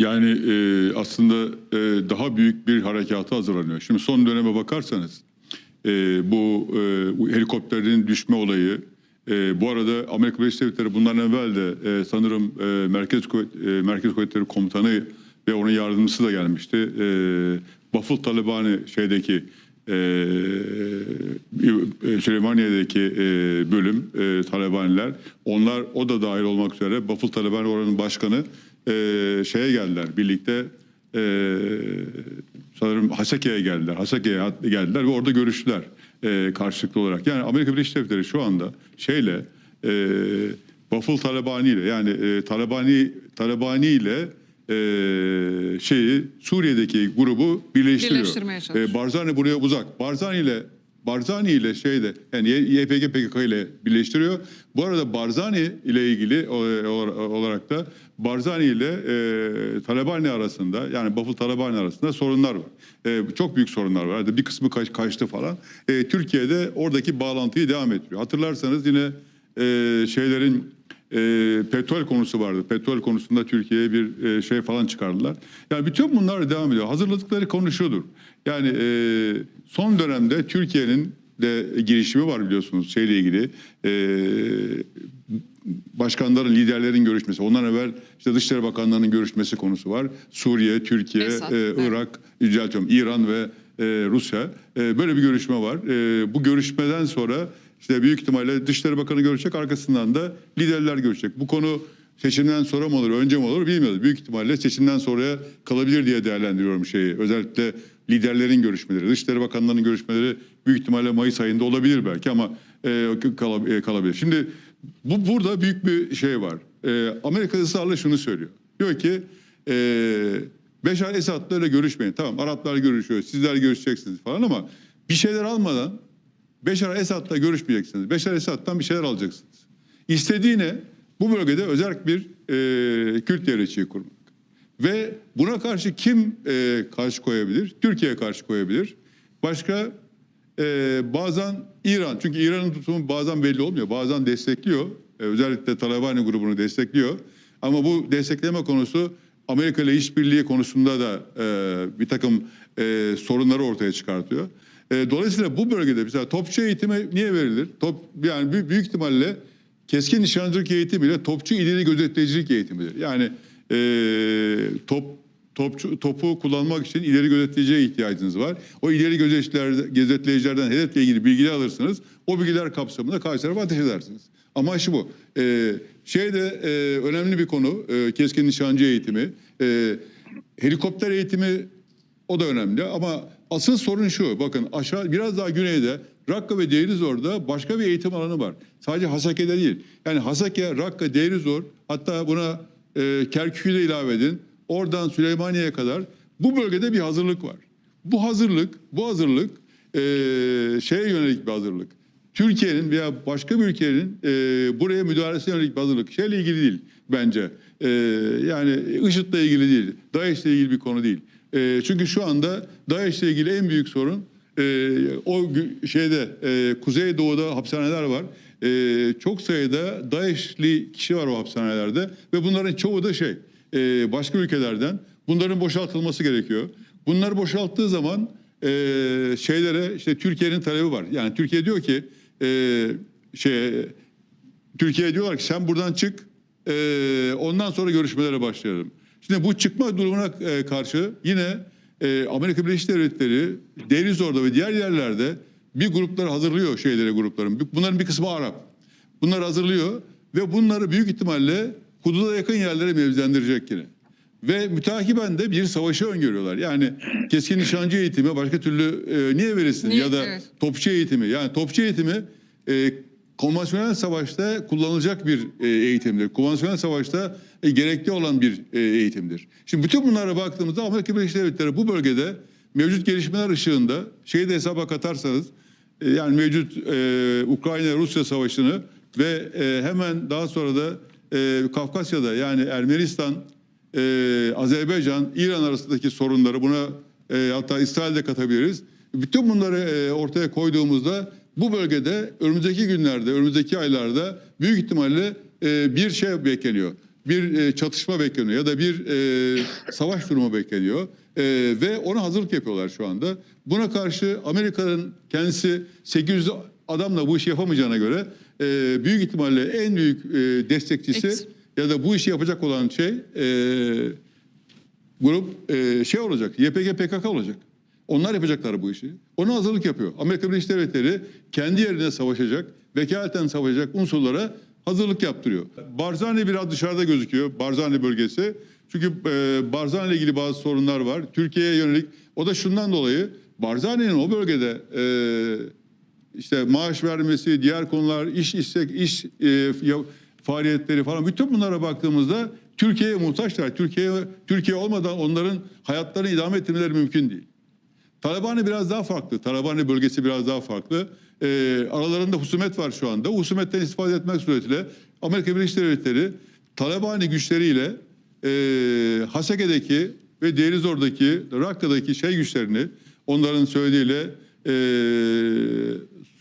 Yani e, aslında e, daha büyük bir harekata hazırlanıyor. Şimdi son döneme bakarsanız e, bu e, helikopterin düşme olayı, e, bu arada Amerika Birleşik Devletleri bundan evvel de e, sanırım e, Merkez, Kuvvet, e, Merkez Kuvvetleri Komutanı ve onun yardımcısı da gelmişti. E, Bafıl Talibani şeydeki e, e, Süleymaniye'deki e, bölüm e, Talibaniler onlar o da dahil olmak üzere Bafıl Talibani oranın başkanı e, şeye geldiler birlikte e, sanırım Hasake'ye geldiler. Hasake'ye hat- geldiler ve orada görüştüler e, karşılıklı olarak. Yani Amerika Birleşik Devletleri şu anda şeyle e, Bafıl Talibani ile yani e, Talibani Talibani ile e, şeyi Suriye'deki grubu birleştiriyor. Birleştirmeye çalışıyor. E, Barzani buraya uzak. Barzani ile Barzani ile şeyde yani YPG PKK ile birleştiriyor. Bu arada Barzani ile ilgili olarak da Barzani ile e, Talabani arasında yani Bafıl Talabani arasında sorunlar var. E, çok büyük sorunlar var. Bir kısmı kaç, kaçtı falan. E, Türkiye'de oradaki bağlantıyı devam ettiriyor. Hatırlarsanız yine e, şeylerin e, petrol konusu vardı. Petrol konusunda Türkiye'ye bir e, şey falan çıkardılar. Yani bütün bunlar devam ediyor. Hazırladıkları konu şudur. Yani e, son dönemde Türkiye'nin de girişimi var biliyorsunuz şeyle ilgili. E, başkanların, liderlerin görüşmesi. Ondan evvel işte Dışişleri Bakanlarının görüşmesi konusu var. Suriye, Türkiye, Esad, e. Irak, düzeltiyorum İran ve e, Rusya. E, böyle bir görüşme var. E, bu görüşmeden sonra işte büyük ihtimalle Dışişleri Bakanı görüşecek, arkasından da liderler görüşecek. Bu konu seçimden sonra mı olur, önce mi olur bilmiyoruz. Büyük ihtimalle seçimden sonraya kalabilir diye değerlendiriyorum şeyi. Özellikle liderlerin görüşmeleri, Dışişleri Bakanlarının görüşmeleri büyük ihtimalle Mayıs ayında olabilir belki ama e, e, kalabilir. Şimdi bu burada büyük bir şey var. E, Amerika ısrarla şunu söylüyor. Diyor ki e, Beşar Esad'la öyle görüşmeyin. Tamam Araplar görüşüyor, sizler görüşeceksiniz falan ama bir şeyler almadan Beşar Esad'la görüşmeyeceksiniz. Beşar Esad'dan bir şeyler alacaksınız. İstediği ne? Bu bölgede özel bir e, Kürt devletçiyi kurmak. Ve buna karşı kim e, karşı koyabilir? Türkiye karşı koyabilir. Başka e, bazen İran. Çünkü İran'ın tutumu bazen belli olmuyor. Bazen destekliyor. E, özellikle Talabani grubunu destekliyor. Ama bu destekleme konusu Amerika ile işbirliği konusunda da e, bir takım e, sorunları ortaya çıkartıyor. E, dolayısıyla bu bölgede mesela topçu eğitimi niye verilir? Top yani büyük, büyük ihtimalle keskin nişancılık eğitimiyle topçu ileri gözetleyicilik eğitimidir. Yani e, top topçu, topu kullanmak için ileri gözetleyiciye ihtiyacınız var. O ileri gözetleyicilerden hedefle ilgili bilgiler alırsınız. O bilgiler kapsamında karşı tarafa ateş edersiniz. Amaç bu. E, şeyde e, önemli bir konu e, keskin nişancı eğitimi. E, helikopter eğitimi o da önemli ama asıl sorun şu. Bakın aşağı biraz daha güneyde Rakka ve Deirizor'da başka bir eğitim alanı var. Sadece Hasake'de değil. Yani Hasake, Rakka, Deirizor hatta buna e, Kerkük'ü de ilave edin. Oradan Süleymaniye'ye kadar bu bölgede bir hazırlık var. Bu hazırlık, bu hazırlık e, şeye yönelik bir hazırlık. Türkiye'nin veya başka bir ülkenin e, buraya müdahalesine yönelik bir hazırlık. Şeyle ilgili değil bence. E, yani IŞİD'le ilgili değil. DAEŞ'le ilgili bir konu değil. E, çünkü şu anda DAEŞ'le ilgili en büyük sorun e, o şeyde e, Kuzeydoğu'da hapishaneler var. E, çok sayıda DAEŞ'li kişi var o hapishanelerde ve bunların çoğu da şey e, başka ülkelerden. Bunların boşaltılması gerekiyor. Bunlar boşalttığı zaman e, şeylere işte Türkiye'nin talebi var. Yani Türkiye diyor ki e, şey Türkiye diyorlar ki sen buradan çık e, ondan sonra görüşmelere başlayalım. Şimdi bu çıkma durumuna e, karşı yine e, Amerika Birleşik Devletleri Denizor'da ve diğer yerlerde bir gruplar hazırlıyor şeyleri grupların. Bunların bir kısmı Arap. Bunlar hazırlıyor ve bunları büyük ihtimalle hududa yakın yerlere mevzilendirecek yine. Ve mütakiben de bir savaşı öngörüyorlar. Yani keskin nişancı eğitimi başka türlü e, niye verirsin? Niye? Ya da Evet. topçu eğitimi. Yani topçu eğitimi e, konvansiyonel savaşta kullanılacak bir e, eğitimdir. Konvansiyonel savaşta e, gerekli olan bir e, eğitimdir. Şimdi bütün bunlara baktığımızda Amerika Birleşik Devletleri bu bölgede mevcut gelişmeler ışığında şeyi de hesaba katarsanız yani mevcut Ukrayna-Rusya savaşını ve hemen daha sonra da Kafkasya'da yani Ermenistan, Azerbaycan, İran arasındaki sorunları buna e, hatta İsrail'de katabiliriz. Bütün bunları ortaya koyduğumuzda bu bölgede önümüzdeki günlerde, önümüzdeki aylarda büyük ihtimalle e, bir şey bekleniyor. bir e, çatışma bekleniyor ya da bir e, savaş durumu bekleniyor E, ve ona hazırlık yapıyorlar şu anda. Buna karşı Amerika'nın kendisi 800 adamla bu işi yapamayacağına göre e, büyük ihtimalle en büyük e, destekçisi Eks- ya da bu işi yapacak olan şey e, grup e, şey olacak. YPG PKK olacak. Onlar yapacaklar bu işi. Ona hazırlık yapıyor. Amerika Birleşik Devletleri kendi yerine savaşacak, vekaleten savaşacak unsurlara hazırlık yaptırıyor. Barzani biraz dışarıda gözüküyor. Barzani bölgesi. Çünkü e, Barzani ile ilgili bazı sorunlar var. Türkiye'ye yönelik. O da şundan dolayı Barzani'nin o bölgede e, işte maaş vermesi, diğer konular, iş istek, iş e, faaliyetleri falan bütün bunlara baktığımızda Türkiye'ye muhtaçlar. Türkiye Türkiye olmadan onların hayatlarını idame ettirmeleri mümkün değil. Talabani biraz daha farklı. Talabani bölgesi biraz daha farklı. Ee, aralarında husumet var şu anda. Husumetten istifade etmek suretiyle Amerika Birleşik Devletleri Talabani güçleriyle e, Haseke'deki ve Derizor'daki, Rakka'daki şey güçlerini onların söylediğiyle e,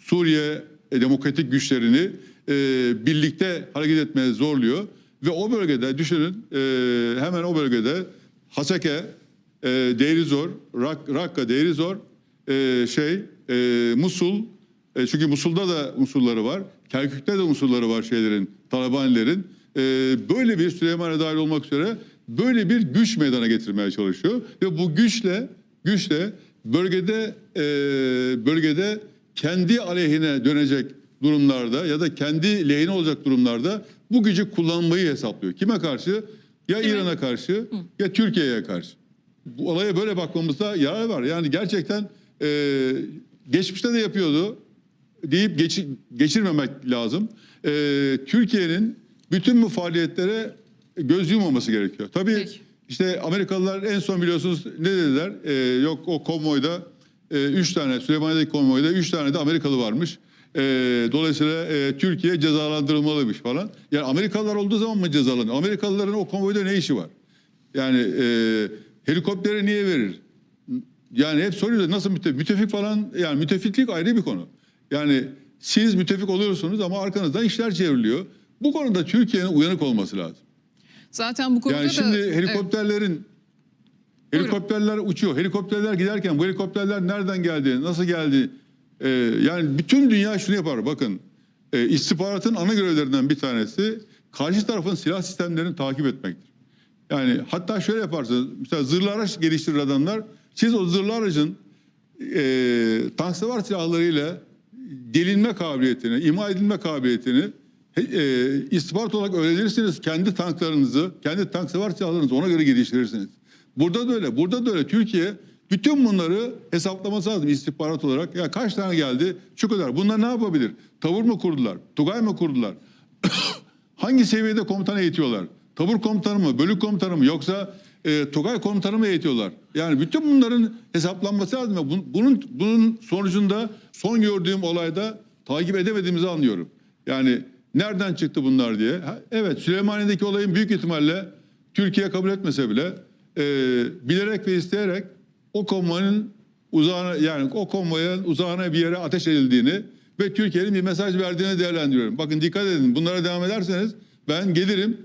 Suriye e, demokratik güçlerini e, birlikte hareket etmeye zorluyor. Ve o bölgede düşünün e, hemen o bölgede Haseke, e, Deirizor, Rak, Rakka, Deirizor, e, şey, e, Musul, e, çünkü Musul'da da unsurları var, Kerkük'te de unsurları var şeylerin, Talabanilerin. E, böyle bir Süleyman'a dahil olmak üzere böyle bir güç meydana getirmeye çalışıyor ve bu güçle güçle bölgede e, bölgede kendi aleyhine dönecek durumlarda ya da kendi lehine olacak durumlarda bu gücü kullanmayı hesaplıyor. Kime karşı? Ya? İran'a karşı ya Türkiye'ye karşı. Bu olaya böyle bakmamızda yarar var. Yani gerçekten e, geçmişte de yapıyordu deyip geçi- geçirmemek lazım. E, Türkiye'nin bütün bu faaliyetlere göz yummaması gerekiyor. Tabii Peki. işte Amerikalılar en son biliyorsunuz ne dediler? E, yok o konvoyda e, üç tane Süleymaniye'deki konvoyda üç tane de Amerikalı varmış. E, dolayısıyla e, Türkiye cezalandırılmalıymış falan. Yani Amerikalılar olduğu zaman mı cezalanıyor? Amerikalıların o konvoyda ne işi var? Yani e, helikoptere niye verir? Yani hep soruyorlar nasıl müttefik? Müttefik falan yani müttefiklik ayrı bir konu. Yani siz müttefik oluyorsunuz ama arkanızdan işler çevriliyor. Bu konuda Türkiye'nin uyanık olması lazım. Zaten bu konuda Yani da şimdi Evet. helikopterlerin helikopterler uçuyor. Helikopterler giderken bu helikopterler nereden geldi? Nasıl geldi? Ee, yani bütün dünya şunu yapar. Bakın e, istihbaratın ana görevlerinden bir tanesi karşı tarafın silah sistemlerini takip etmektir. Yani hatta şöyle yaparsınız. Mesela zırhlı araç geliştirir adamlar. Siz o zırhlı aracın e, tank savar silahlarıyla delinme kabiliyetini, imha edilme kabiliyetini e, istihbarat olarak öğrenirsiniz. Kendi tanklarınızı, kendi tank savar silahlarınızı ona göre geliştirirsiniz. Burada da öyle, burada da öyle. Türkiye bütün bunları hesaplaması lazım istihbarat olarak. Ya kaç tane geldi? Şu kadar. Bunlar ne yapabilir? Tavır mı kurdular? Tugay mı kurdular? Hangi seviyede komutan eğitiyorlar? Tabur komutanı mı, bölük komutanı mı yoksa e, Tugay komutanı mı eğitiyorlar? Yani bütün bunların hesaplanması lazım. Bunun, bunun sonucunda son gördüğüm olayda takip edemediğimizi anlıyorum. Yani nereden çıktı bunlar diye. Ha, evet Süleymaniye'deki olayın büyük ihtimalle Türkiye kabul etmese bile e, bilerek ve isteyerek o konvoyun uzağına yani o konvoyun uzağına bir yere ateş edildiğini ve Türkiye'nin bir mesaj verdiğini değerlendiriyorum. Bakın dikkat edin bunlara devam ederseniz ben gelirim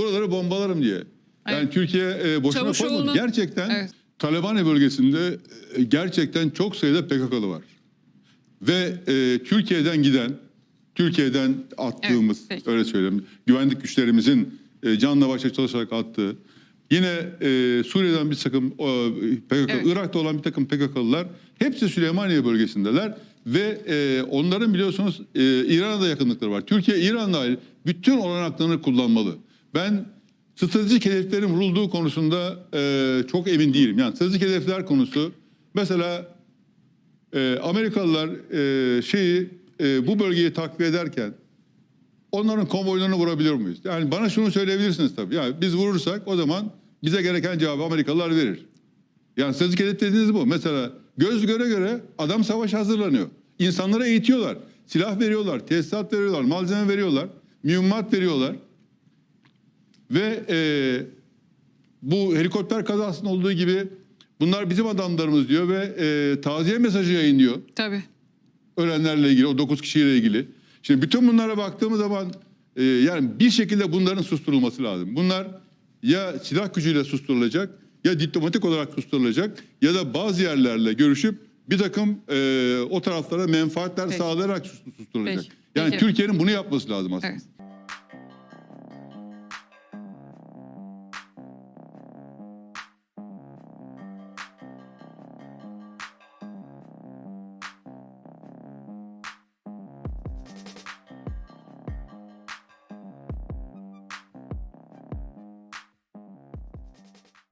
buraları bombalarım diye. Yani Evet. Türkiye e, boşuna Çavuşoğlu'nun- koymadı. Gerçekten Evet. Talabani bölgesinde e, gerçekten çok sayıda PKK'lı var. Ve e, Türkiye'den giden, Türkiye'den attığımız, Evet, peki. öyle söyleyeyim, güvenlik güçlerimizin e, canla başla çalışarak attığı, yine e, Suriye'den bir takım o, PKK, Evet. Irak'ta olan bir takım PKK'lılar, hepsi Süleymaniye bölgesindeler ve e, onların biliyorsunuz e, İran'a da yakınlıkları var. Türkiye İran dahil bütün olanaklarını kullanmalı. Ben stratejik hedeflerin vurulduğu konusunda e, çok emin değilim. Yani stratejik hedefler konusu mesela e, Amerikalılar e, şeyi e, bu bölgeyi takviye ederken onların konvoylarını vurabiliyor muyuz? Yani bana şunu söyleyebilirsiniz tabii. Yani biz vurursak o zaman bize gereken cevabı Amerikalılar verir. Yani stratejik hedef dediğiniz bu. Mesela göz göre göre adam savaş hazırlanıyor. İnsanlara eğitiyorlar. Silah veriyorlar, tesisat veriyorlar, malzeme veriyorlar, mühimmat veriyorlar. Ve e, bu helikopter kazasının olduğu gibi bunlar bizim adamlarımız diyor ve e, taziye mesajı yayınlıyor Tabii. ölenlerle ilgili, o 9 kişiyle ilgili. Şimdi bütün bunlara baktığımız zaman e, yani bir şekilde bunların susturulması lazım. Bunlar ya silah gücüyle susturulacak ya diplomatik olarak susturulacak ya da bazı yerlerle görüşüp bir takım e, o taraflara menfaatler Peki. sağlayarak susturulacak. Peki. Yani. Türkiye'nin bunu yapması lazım aslında. Evet.